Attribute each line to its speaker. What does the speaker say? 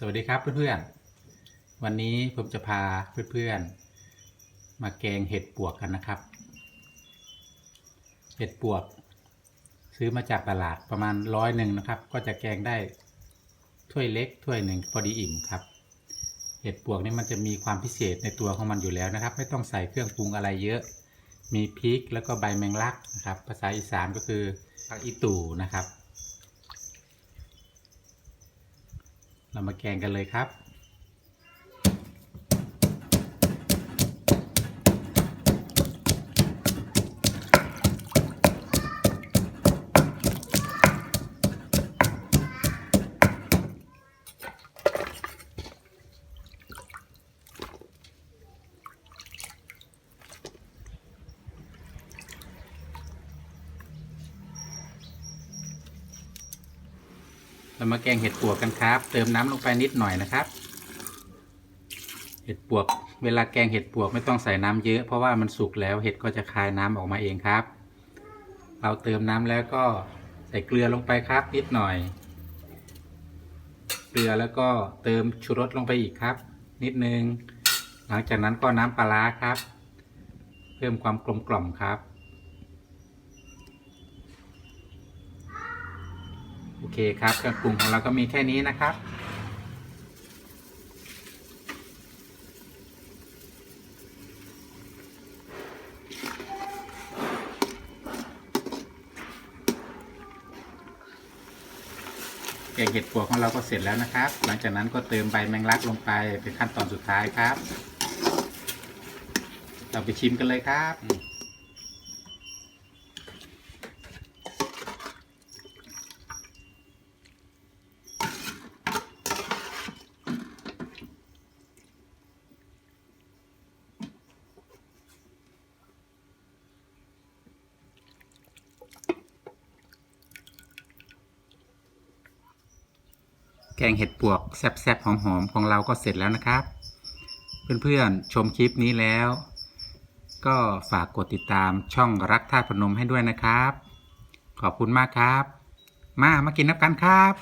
Speaker 1: สวัสดีครับเพื่อนๆ วันนี้ผมจะพาเพื่อนๆ มาแกงเห็ดปวกกันนะครับ เห็ดปวก ซื้อมาจากตลาดประมาณร้อยหนึ่งนะครับ ก็จะแกงได้ถ้วยเล็กถ้วยหนึ่งพอดีอิ่มครับ เห็ดปวกนี่มันจะมีความพิเศษในตัวของมันอยู่แล้วนะครับ ไม่ต้องใส่เครื่องปรุงอะไรเยอะ มีพริกแล้วก็ใบแมงลักนะครับ ภาษาอีสานก็คือผักอีตู่นะครับ เรามาแกงกันเลยครับ เรามาแกงเห็ดปวกกันครับ เติมน้ำลงไปนิดหน่อยนะครับ เห็ดปวก เวลาแกงเห็ดปวกไม่ต้องใส่น้ำเยอะ เพราะว่ามันสุกแล้วเห็ดก็จะคายน้ำออกมาเองครับ เราเติมน้ำแล้วก็ใส่เกลือลงไปครับ นิดหน่อย เกลือแล้วก็เติมชูรสลงไปอีกครับ นิดนึง หลังจากนั้นก็น้ำปลาร้าครับ เพิ่มความกลมกล่อมครับ เคครับเครื่องปรุงของเราก็มีแค่นี้นะครับ แกงเห็ดปวของเราก็เสร็จแล้วนะครับ หลังจากนั้นก็เติมใบแมงลักลงไปเป็นขั้นตอนสุดท้ายครับ เราไปชิมกันเลยครับ แกงเห็ดปวกแซ่บๆหอมๆของเราก็เสร็จแล้วนะครับ เพื่อนๆชมคลิปนี้แล้ว ก็ฝากกดติดตามช่องรักท่าตุพนมให้ด้วยนะครับ ขอบคุณมากครับ มามากินน้ำกันครับ